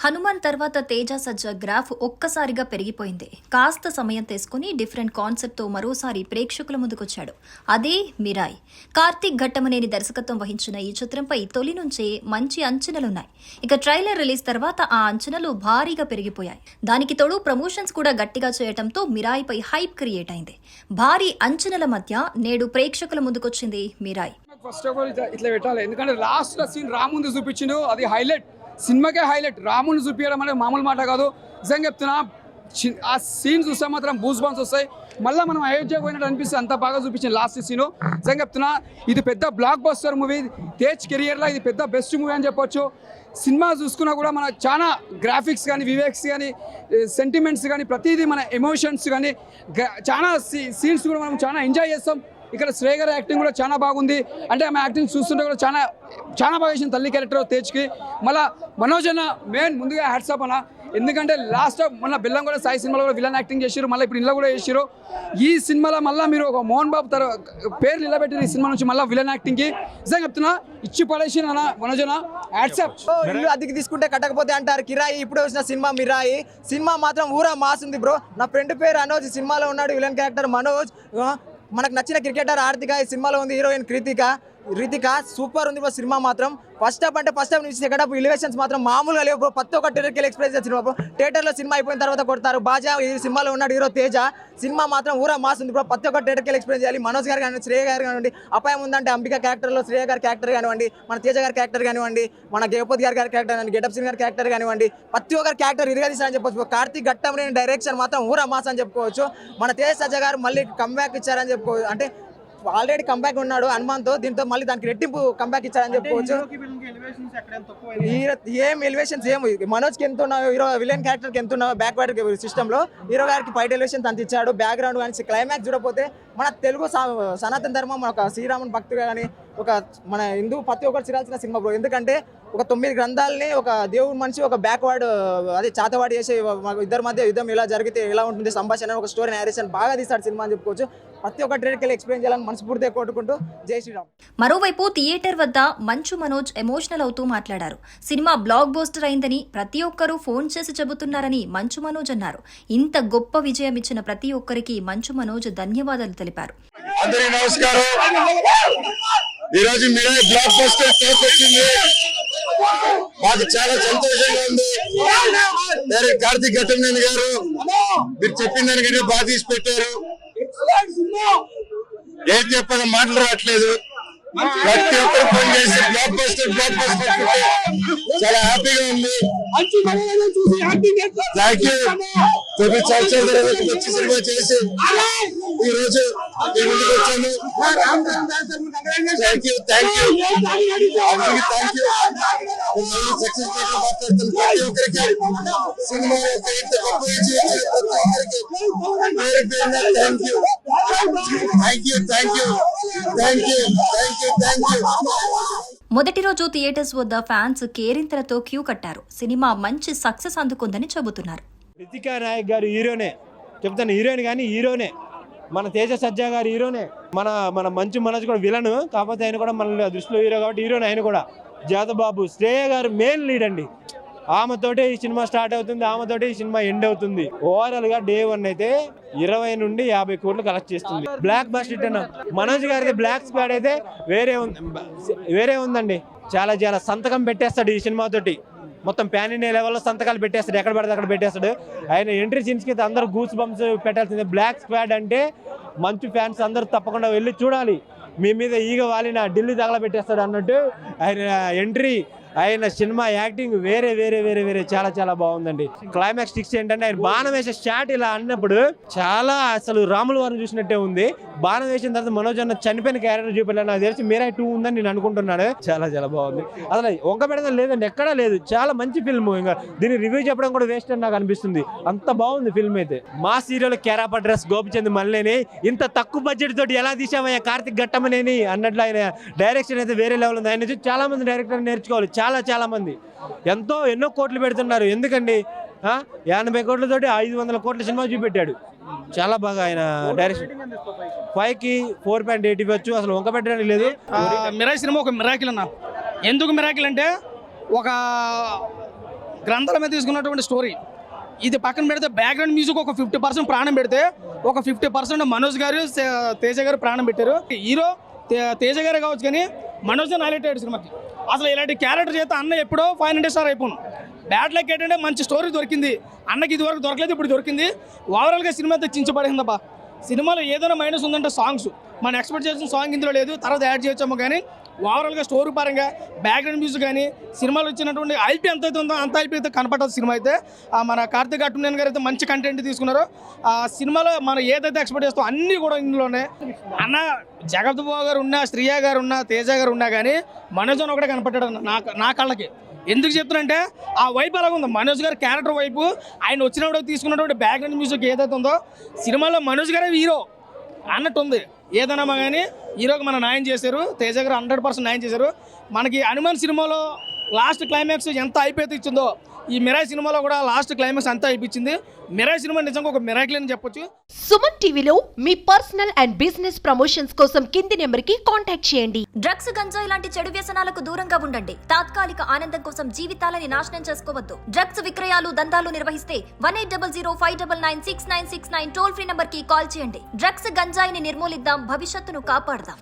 హనుమాన్ తర్వాత తేజ సజ్జ గ్రాఫ్ ఒక్కసారిగా పెరిగిపోయింది. కాస్త సమయం తీసుకుని డిఫరెంట్ కాన్సెప్ట్తో మరోసారి ప్రేక్షకుల ముందుకొచ్చాడు. అదే మిరాయ్. కార్తీక్ ఘట్టమనేని దర్శకత్వం వహించిన ఈ చిత్రంపై తొలి నుంచే మంచి అంచనాలున్నాయి. ఇక ట్రైలర్ రిలీజ్ తర్వాత ఆ అంచనాలు భారీగా పెరిగిపోయాయి. దానికి తోడు ప్రమోషన్స్ కూడా గట్టిగా చేయడంతో మిరాయ్పై హైప్ క్రియేట్ అయింది. భారీ అంచనాల మధ్య నేడు ప్రేక్షకుల ముందుకొచ్చింది మిరాయ్. ఫస్ట్ ఆఫ్ ఆల్ ఇట్లా ఇట్లా పెట్టాలి. ఎందుకంటే లాస్ట్ సీన్ రాముంది చూపించిండు అది హైలైట్. సినిమాకే హైలైట్. రాముని చూపించడం అనేది మామూలు మాట కాదు. నిజంగా చెప్తున్నా ఆ సీన్ చూస్తే మాత్రం బూస్ బాన్స్ వస్తాయి. మళ్ళీ మనం అయోధ్య పోయినట్టు అనిపిస్తుంది అంత బాగా చూపించింది లాస్ట్ సీన్ నిజంగా చెప్తున్నా ఇది పెద్ద బ్లాక్ బస్టర్ మూవీ తేజ్ కెరియర్లో ఇది పెద్ద బెస్ట్ మూవీ అని చెప్పొచ్చు. సినిమా చూసుకున్నా కూడా మన చాలా గ్రాఫిక్స్ కానీ వివేక్స్ కానీ సెంటిమెంట్స్ కానీ ప్రతిదీ మన ఎమోషన్స్ కానీ చాలా సీన్స్ కూడా మనం చాలా ఎంజాయ్ చేస్తాం. ఇక్కడ శ్రేయ యాక్టింగ్ కూడా చాలా బాగుంది. అంటే ఆమె యాక్టింగ్ చూస్తుంటే కూడా చాలా చాలా బాగా చేసింది తల్లి క్యారెక్టర్ తేజ్కి. మళ్ళీ మనోజ్ అన్న మెయిన్ ముందుగా హ్యాట్సాప్ అన్న. ఎందుకంటే లాస్ట్ మొన్న బెల్లం కూడా సాయి సినిమాలో కూడా విలన్ యాక్టింగ్ చేసారు మళ్ళీ ఇప్పుడు ఇంట్లో కూడా చేసారు ఈ సినిమాలో మళ్ళీ మీరు ఒక మోహన్ బాబు తర పేరు నిలబెట్టిన ఈ సినిమా నుంచి మళ్ళీ విలన్ యాక్టింగ్కి నిజంగా చెప్తున్నా ఇచ్చి పడేసి అన్న మనోజ్ అన్న. హ్యాట్సాప్ ఇల్లు అద్దెకి తీసుకుంటే కట్టకపోతే అంటారు కిరాయి ఇప్పుడు వచ్చిన సినిమా మిరాయి. సినిమా మాత్రం ఊరా మాస్ ఉంది బ్రో. నా ఫ్రెండ్ పేరు అనోజ్ సినిమాలో ఉన్నాడు విలన్ క్యారెక్టర్ మనోజ్. మనకు నచ్చిన క్రికెటర్ ఆర్తిక ఈ సినిమాలో ఉంది హీరోయిన్ కృతిక. రితిక సూపర్ ఉంది బ్రో సినిమా మాత్రం. ఫస్ట్ హాఫ్ అంటే ఫస్ట్ హాఫ్ నుంచి సెకండ్ హాఫ్ ఇలివేషన్స్ మాత్రం మామూలుగా లేవు బ్రో. ప్రతి ఒక్క థియేటర్కి ఎక్స్ప్రెస్ సినిమా బ్రో థియేటర్లో సినిమా అయిపోయిన తర్వాత కొడతారు. బాజా ఈ సినిమాలో ఉన్నాడు హీరో తేజ. సినిమా మాత్రం ఊరా మాస్ ఉంది బ్రో. ప్రతి ఒక్క థియేటర్కి ఎక్స్ప్రెస్ చేయాలి. మనోజ్ గారు కానివ్వండి శ్రేయ గారు కానివ్వండి అపాయం ఉందంటే అంబిక క్యారెక్టర్లో శ్రేయ గారి క్యారెక్టర్ కానివ్వండి మన తేజ గారి క్యారెక్టర్ కానివ్వండి మన గేపతి గారి గారి క్యారెక్టర్ కానివ్వండి గెటప్ సింగ్ గారి క్యారెక్టర్ కానివ్వండి ప్రతి ఒక్కరి క్యారెక్టర్ ఇరగదీశారని చెప్పొచ్చు కార్తీక్ ఘట్టం డైరెక్షన్ మాత్రం ఊరా మాస్ అని చెప్పుకోవచ్చు. మన తేజ సజ్జ గారు మళ్ళీ కమ్బ్యాక్ ఇచ్చారని చెప్పుకోవచ్చు అంటే ఆల్రెడీ కంబ్యాక్ ఉన్నాడు హనుమాన్తో దీంతో మళ్ళీ దానికి రెట్టింపు కంబ్యాక్ ఇచ్చారని చెప్పుకోవచ్చు. ఏం ఎలివేషన్స్ ఏం మనోజ్కి ఎంత ఉన్నాయో హీరో విలన్ క్యారెక్టర్కి ఎంత ఉన్నాయో బ్యాక్వర్డ్ సిస్టంలో హీరో గారికి ఫైట్ ఎలివేషన్స్ అంత ఇచ్చాడు. బ్యాక్గ్రౌండ్ కానీ క్లైమాక్స్ చూడకపోతే మన తెలుగు సనాతన ధర్మం ఒక శ్రీరాముని భక్తిగా కానీ ఒక మన హిందూ ప్రతి ఒక్కరు చిరాల్సిన సినిమా బ్రో ఎందుకంటే ఒక తొమ్మిది గ్రంథాలని ఒక దేవుడి మనిషి ఒక బ్యాక్వర్డ్ అదే చాతవాడి చేసే ఇద్దరి మధ్య యుద్ధం ఇలా జరిగితే ఎలా ఉంటుంది సంభాషణ ఒక స్టోరీ నేరేషన్ బాగా తీస్తాడు సినిమా అని చెప్పుకోవచ్చు. ప్రతి ఒక్క ట్రేడ్కి వెళ్ళి ఎక్స్ప్లెయిన్ చేయాలని మనస్ఫూర్తిగా కొట్టుకుంటూ జై శ్రీరామ్. మరోవైపు థియేటర్ వద్ద మంచు మనోజ్ ఎమోషనల్ అవుతూ మాట్లాడారు. సినిమా బ్లాక్ బోస్టర్ అయిందని ప్రతి ఒక్కరూ ఫోన్ చేసి చెబుతున్నారని మంచు మనోజ్ అన్నారు. ఇంత గొప్ప విజయం ఇచ్చిన ప్రతి ఒక్కరికి మంచు మనోజ్ ధన్యవాదాలు తెలిపారు. అందరికీ నమస్కారం. ఈ రోజు మీరే బ్లాక్ బస్టర్ టాక్ వచ్చింది. మాకు చాలా సంతోషంగా ఉంది. డైరెక్టర్ కార్తీక్ ఘట్టమనేని గారు మీరు చెప్పిన దానికంటే బాగా తీసి పెట్టారు. ఏం చెప్పాలో మాటలు రావట్లేదు. ప్రతి ఒక్కరు ఫోన్ చేసి బ్లాక్ బస్టర్ బ్లాక్ బస్టర్ చాలా హ్యాపీగా ఉంది థ్యాంక్ యూ తొమ్మిది సంవత్సరాల తర్వాత వచ్చి సినిమా చేసి ఈ రోజు మీ ముందుకు వచ్చాను థ్యాంక్ యూ థ్యాంక్ యూ అందరికీ థ్యాంక్ యూ సక్సెస్ మాట్లాడుతున్న ప్రతి ఒక్కరికి సినిమా యొక్క ఇంత గొప్ప విజయం ఇచ్చిన ప్రతి ఒక్కరికి పేరు పేరున thank you thank you thank you thank you thank you thank you మొదటి రోజు థియేటర్స్ వద్ద ఫ్యాన్స్ కేరింతలతో క్యూ కట్టారు. సినిమా మంచి సక్సెస్ అందుకుందని చెబుతున్నారు. రితికా నాయక్ గారు హీరోనే. చెప్తాను హీరోయిన్ కానీ హీరోనే. మన తేజ సజ్జా గారు హీరోనే. మన మన మంచు మనోజ్ కూడా విలను. కాకపోతే ఆయన కూడా మన దృష్టిలో హీరో కాబట్టి హీరోనే ఆయన కూడా. జాతబాబు శ్రేయ గారు మెయిన్ లీడ్ అండి. ఆమెతోటే ఈ సినిమా స్టార్ట్ అవుతుంది ఆమెతోటే ఈ సినిమా ఎండ్ అవుతుంది. ఓవరాల్గా డే వన్ అయితే ఇరవై నుండి యాభై కోట్లు కలెక్ట్ చేస్తుంది. బ్లాక్ బస్ట్ హిట్ మనోజ్ గారిది బ్లాక్ స్పాడ్ అయితే వేరే ఉంది వేరే ఉందండి. చాలా చాలా సంతకం పెట్టేస్తాడు ఈ సినిమాతోటి మొత్తం ప్యాన్ ఇండియా లెవెల్లో సంతకాలు పెట్టేస్తాడు ఎక్కడ పడితే అక్కడ పెట్టేస్తాడు. ఆయన ఎంట్రీ సీన్స్కి అయితే అందరూ గూస్ బంప్స్ పెట్టాల్సిందే. బ్లాక్ స్క్వాడ్ అంటే మంచి ఫ్యాన్స్ అందరూ తప్పకుండా వెళ్ళి చూడాలి. మీ మీద ఈగ వాలిన ఢిల్లీ తగలబెట్టేస్తాడు అన్నట్టు ఆయన ఎంట్రీ ఆయన సినిమా యాక్టింగ్ వేరే వేరే వేరే వేరే చాలా చాలా బాగుందండి. క్లైమాక్స్ టిక్స్ ఏంటంటే ఆయన బాణం వేసే షాట్ ఇలా అన్నప్పుడు చాలా అసలు రాముల వారిని చూసినట్టే ఉంది. బాణం వేసిన తర్వాత మనోజ్ అన్న చనిపోయిన క్యారెక్టర్ చూపెళ్ళాను నాకు తెలిసి మీరా టూ ఉందని నేను అనుకుంటున్నాను. చాలా చాలా బాగుంది. అసలు ఒక్క పెడతా లేదండి ఎక్కడా లేదు. చాలా మంచి ఫిల్మ్ ఇంకా. దీన్ని రివ్యూ చెప్పడం కూడా వేస్ట్ అని నాకు అనిపిస్తుంది. అంత బాగుంది ఫిల్మ్ అయితే. మా సీరియల్ కేరాప డ్రెస్ గోపిచంద్ మల్లేని ఇంత తక్కువ బడ్జెట్ తోటి ఎలా తీసామయ్యా కార్తిక్ ఘట్టమనేని అన్నట్లు ఆయన డైరెక్షన్ అయితే వేరే లెవెల్ ఉంది. ఆయన చాలా మంది డైరెక్టర్ నేర్చుకోవాలి. చాలా చాలా చాలామంది ఎంతో ఎన్నో కోట్లు పెడుతున్నారు. ఎందుకండి? యాభై ఎనభై కోట్లతోటి ఐదు వందల కోట్ల సినిమా చూపెట్టాడు. చాలా బాగా ఆయన డైరెక్షన్. ఫైవ్కి ఫోర్ పాయింట్ ఎయిట్ ఇవ్వచ్చు. అసలు వంక పెట్టడానికి లేదు. ఆ, మిరాయి సినిమా ఒక మిరాకిల్ అన్న. ఎందుకు మిరాకిల్ అంటే ఒక గ్రంథాల మీద తీసుకున్నటువంటి స్టోరీ. ఇది పక్కన పెడితే బ్యాక్గ్రౌండ్ మ్యూజిక్ ఒక ఫిఫ్టీ పర్సెంట్ ప్రాణం పెడితే ఒక ఫిఫ్టీ పర్సెంట్ మనోజ్ గారు తేజ గారు ప్రాణం పెట్టారు. హీరో తేజ గారే కావచ్చు కానీ మనోజన్ హైలైట్ అయ్యాడు సినిమాకి. అసలు ఇలాంటి క్యారెక్టర్ చేస్తే అన్న ఎప్పుడో ఫైవ్ హండ్రెడ్ స్టార్ అయిపోను. బ్యాడ్ లక్ ఏంటంటే మంచి స్టోరీ దొరికింది. అన్నకి ఇదివరకు దొరకలేదు ఇప్పుడు దొరికింది. ఓవరాల్గా సినిమా అయితే సినిమాలో ఏదైనా మైనస్ ఉందంటే సాంగ్స్ మనం ఎక్స్పెక్ట్ చేసిన సాంగ్ ఇందులో లేదు. తర్వాత యాడ్ చేయొచ్చాము కానీ ఓవరాల్గా స్టోరీ పరంగా బ్యాక్గ్రౌండ్ మ్యూజిక్ కానీ సినిమాలో వచ్చినటువంటి ఐపీ ఎంత అయితే ఉందో అంత ఐపీ అయితే కనపడదు సినిమా అయితే. ఆ, మన కార్తీక్ అట్టునేన్ గారు అయితే మంచి కంటెంట్ తీసుకున్నారు. ఆ సినిమాలో మనం ఏదైతే ఎక్స్పెక్ట్ చేస్తాం అన్నీ కూడా ఇందులోనే. అన్న జగత్ బాబు గారు ఉన్నా శ్రీయ గారు ఉన్నా తేజ గారు ఉన్నా కానీ మనోజ్ అని ఒకటే కనపడ్డాడు నా నా కళ్ళకి. ఎందుకు చెప్తున్నంటే ఆ వైపు అలాగ ఉంది. మనోజ్ గారి క్యారెక్టర్ వైపు ఆయన వచ్చినప్పుడు తీసుకున్నటువంటి బ్యాక్గ్రౌండ్ మ్యూజిక్ ఏదైతే ఉందో సినిమాలో మనోజ్ గారే హీరో అన్నట్టుంది. ఏదైనా కానీ ఈరోజు మన న్యాయం చేశారు తేజ గారు హండ్రెడ్ పర్సెంట్ న్యాయం చేశారు. మనకి హనుమాన్ సినిమాలో లాస్ట్ క్లైమాక్స్ ఎంత అయిపోతే ఇచ్చిందో. ఈ మిరాయ్ సినిమాలో కూడా లాస్ట్ క్లైమాక్స్ అంతా అయిపించింది మిరాయ్ సినిమా నిజంగా ఒక మిరాకిల్ అని చెప్పొచ్చు. సుమన్ టీవీలో మీ పర్సనల్ అండ్ బిజినెస్ ప్రమోషన్స్ కోసం కింది నెంబర్కి కాంటాక్ట్ చేయండి. డ్రగ్స్ గంజాయి లాంటి చెడు వ్యసనాలకు దూరంగా ఉండండి. తాత్కాలిక ఆనందం కోసం జీవితాలని నాశనం చేసుకోవద్దు. డ్రగ్స్ విక్రయాలు దందాలు నిర్వహిస్తే one eight double zero five double nine six nine six nine toll free నంబర్కి కాల్ చేయండి. డ్రగ్స్ గంజాయిని నిర్మూలిద్దాం భవిష్యత్తును కాపాడదాం.